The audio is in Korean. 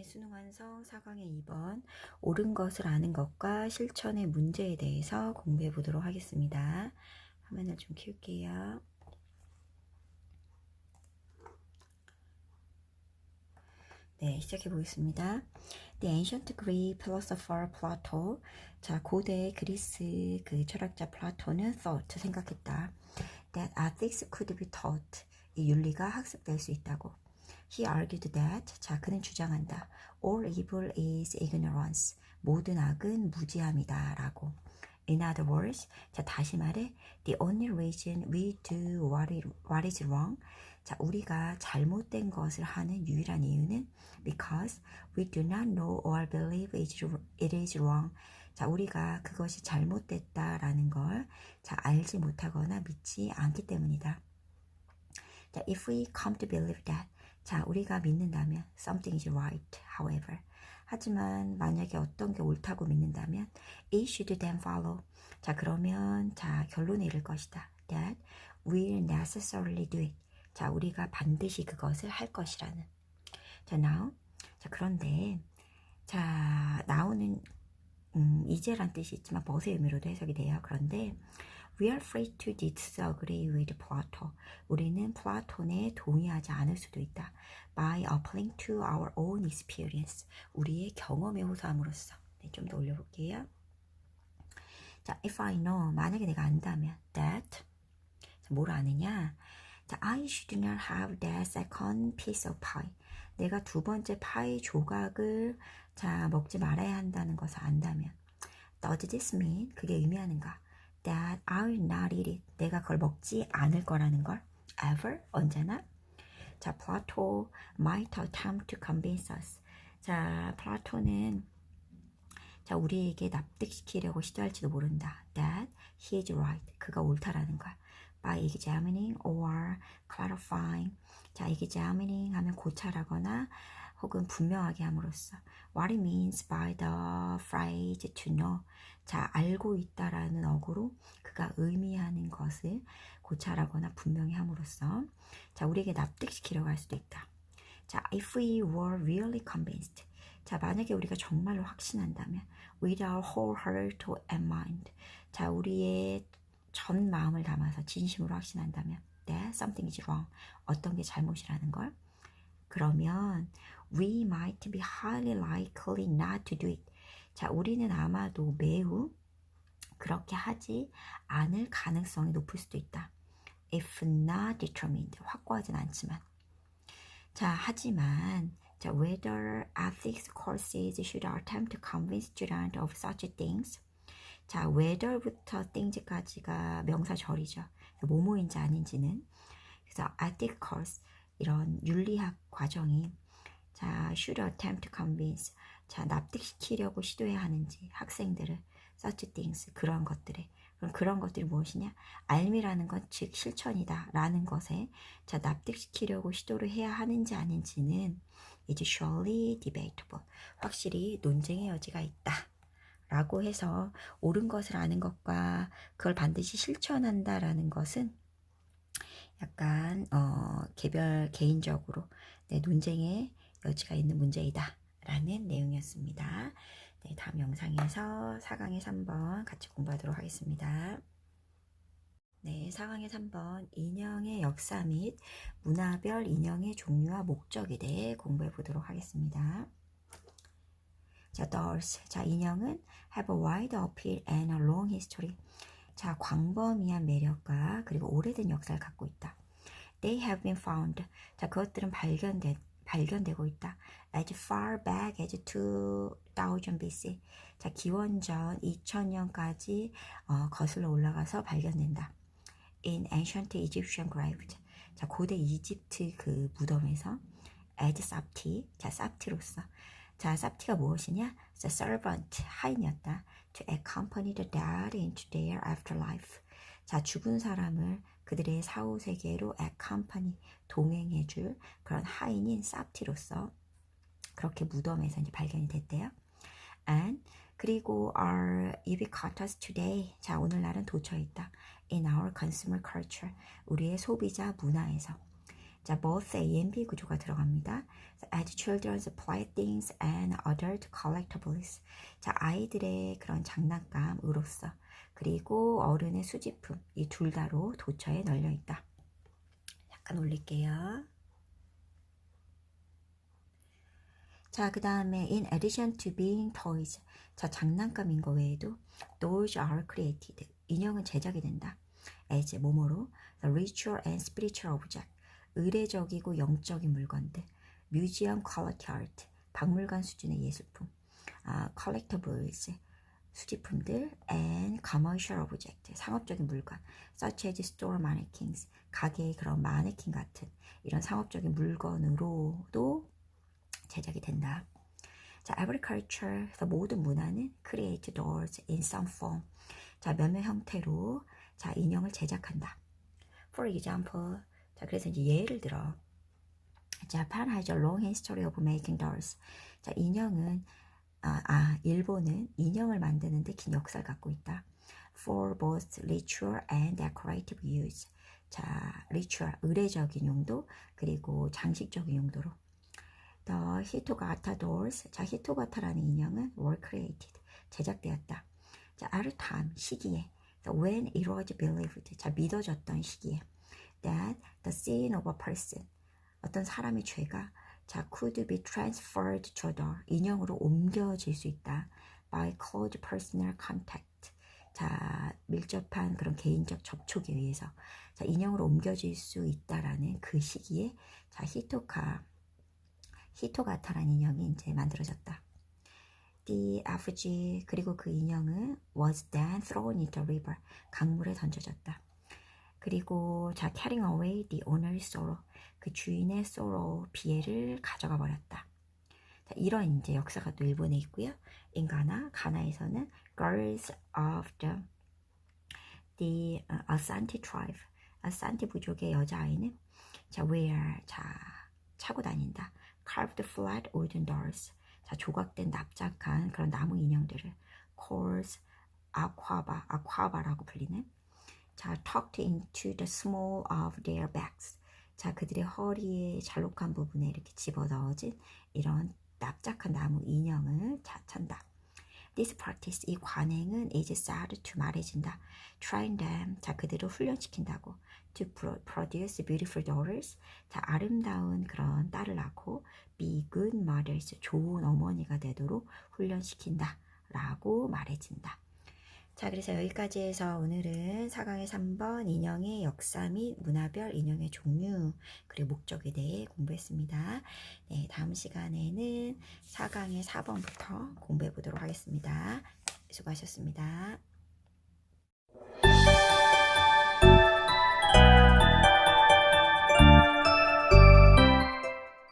네, 수능 완성 4강의 2번 옳은 것을 아는 것과 실천의 문제에 대해서 공부해 보도록 하겠습니다. 화면을 좀 키울게요. 네, 시작해 보겠습니다. The ancient Greek philosopher Plato. 자, 고대 그리스 그 철학자 플라토는 thought 생각했다. That ethics could be taught. 이 윤리가 학습될 수 있다고. He argued that. 자, 그는 주장한다. All evil is ignorance. 모든 악은 무지함이다라고. In other words, 자 다시 말해, the only reason we do what, is wrong, 자 우리가 잘못된 것을 하는 유일한 이유는 because we do not know or believe it is wrong. 자 우리가 그것이 잘못됐다라는 걸 자 알지 못하거나 믿지 않기 때문이다. 자 if we come to believe that, 자 우리가 믿는다면 something is right, however. 하지만 만약에 어떤 게 옳다고 믿는다면 it should then follow. 자 그러면 자 결론에 이를 것이다. That we'll necessarily do it. 자 우리가 반드시 그것을 할 것이라는. 자 now. 자 그런데 자 나오는 음, 이제란 뜻이 있지만 벗의 의미로도 해석이 돼요. 그런데 We are free to disagree with Plato. 우리는 플라톤에 동의하지 않을 수도 있다. By applying to our own experience. 우리의 경험에 호소함으로써. 네, 좀 더 올려볼게요. 자, if I know, 만약에 내가 안다면, that, 자, 뭘 아느냐? 자, I should not have that second piece of pie. 내가 두 번째 파이 조각을 자 먹지 말아야 한다는 것을 안다면, does this mean? 그게 의미하는가? That I'll not eat it. 내가 그걸 먹지 않을 거라는 걸. ever 언제나. 자, 플라토 might attempt to convince us. 자, 플라토는 자, 우리에게 납득시키려고 시도할지도 모른다. that he is right. 그가 옳다라는 걸. by examining or clarifying. 자, examining 하면 고찰하거나 혹은 분명하게 함으로써 what it means by the phrase to know. 자, 알고 있다라는 어구로 그가 의미하는 것을 고찰하거나 분명히 함으로써 자, 우리에게 납득시키려고 할 수도 있다. 자, if we were really convinced. 자, 만약에 우리가 정말로 확신한다면 with our whole heart and mind. 자, 우리의 전 마음을 담아서 진심으로 확신한다면 that something is wrong. 어떤 게 잘못이라는 걸. 그러면 we might be highly likely not to do it. 자, 우리는 아마도 매우 그렇게 하지 않을 가능성이 높을 수도 있다. If not determined. 확고하진 않지만. 자, 하지만 자, whether ethics courses should attempt to convince students of such things. 자, whether부터 things까지가 명사절이죠. 뭐뭐인지 아닌지는. 그래서 ethics course 이런 윤리학 과정이 자, should attempt to convince. 자, 납득시키려고 시도해야 하는지 학생들을 such things 그런 것들에 그럼 그런 것들이 무엇이냐? 알미라는 건 즉 실천이다라는 것에 자 납득시키려고 시도를 해야 하는지 아닌지는 이제 surely debatable 확실히 논쟁의 여지가 있다. 라고 해서 옳은 것을 아는 것과 그걸 반드시 실천한다라는 것은 약간 어, 개별 개인적으로 네, 논쟁의 여지가 있는 문제이다 라는 내용이었습니다. 네, 다음 영상에서 4강의 3번 같이 공부하도록 하겠습니다. 네, 4강의 3번 인형의 역사 및 문화별 인형의 종류와 목적에 대해 공부해 보도록 하겠습니다. 자, dolls. 자, 인형은 have a wide appeal and a long history. 자, 광범위한 매력과 그리고 오래된 역사를 갖고 있다. They have been found. 자, 그것들은 발견된 발견되고 있다. As far back as 2000 BC. 자, 기원전 2000년까지 어, 거슬러 올라가서 발견된다. In ancient Egyptian graves. 자, 고대 이집트 그 무덤에서 as sapti. 자, sapti로서. 자, sapti가 무엇이냐? The servant, 하인이었다. To accompany the dead into their afterlife. 자, 죽은 사람을 그들의 사후 세계로 accompany 동행해 줄 그런 하인인 삽티로서 그렇게 무덤에서 이제 발견이 됐대요. And 그리고 are ubiquitous today. 자 오늘날은 도처에 있다. In our consumer culture. 우리의 소비자 문화에서. 자, both A and B 구조가 들어갑니다. As children's playthings and adult collectibles. 자, 아이들의 그런 장난감으로서 그리고 어른의 수집품 이 둘 다로 도처에 널려 있다. 잠깐 올릴게요. 자, 그 다음에 in addition to being toys. 자, 장난감인 거 외에도 dolls are created. 인형은 제작이 된다. as 뭐뭐로 the ritual and spiritual object. 의례적이고 영적인 물건들. museum quality art. 박물관 수준의 예술품. 아, collectibles. 수집품들 and commercial object. 상업적인 물건. such as store mannequins. 가게의 그런 마네킹 같은 이런 상업적인 물건으로도 제작이 된다. 자, agriculture, 그래서 모든 문화는 create dolls in some form. 자, 몇몇 형태로 자, 인형을 제작한다. For example, 자, 그래서 이제 예를 들어, Japan has a long history of making dolls. 자, 인형은 아, 아, 일본은 인형을 만드는 데 긴 역사를 갖고 있다. For both ritual and decorative use. 자, ritual, 의례적인 용도, 그리고 장식적인 용도로. The 히토가타 dolls. 자, 히토가타라는 인형은 were created. 제작되었다. 자, at time, 시기에. When it was believed. 자, 믿어졌던 시기에. That the sin of a person. 어떤 사람의 죄가 자, could be transferred the 인형으로 옮겨질 수 있다. by close personal contact. 자, 밀접한 그런 개인적 접촉에 의해서 자, 인형으로 옮겨질 수 있다라는 그 시기에 자, 히토카 히토가타라는 인형이 이제 만들어졌다. The effigy 그리고 그 인형은 was then thrown into river 강물에 던져졌다. 그리고 자 carrying away the owner's sorrow 그 주인의 sorrow 비애를 가져가 버렸다. 자, 이런 이제 역사가 또 일본에 있고요. 인가나 가나에서는 girls of the the uh, Asante tribe 아산티 부족의 여자아이는 자 wear 자 차고 다닌다. carved flat wooden dolls 자 조각된 납작한 그런 나무 인형들을 calls aquaba aquaba라고 불리는 자 tucked into the small of their backs 자 그들의 허리의 잘록한 부분에 이렇게 집어 넣어진 이런 납작한 나무 인형을 자 찬다. This practice 이 관행은 is said to 말해진다. Train them 자 그들을 훈련시킨다고. To pro- produce beautiful daughters 자 아름다운 그런 딸을 낳고 be good mothers 좋은 어머니가 되도록 훈련시킨다. 라고 말해진다. 자, 그래서 여기까지 해서 오늘은 4강의 3번 인형의 역사 및 문화별 인형의 종류 그리고 목적에 대해 공부했습니다. 네, 다음 시간에는 4강의 4번부터 공부해 보도록 하겠습니다. 수고하셨습니다.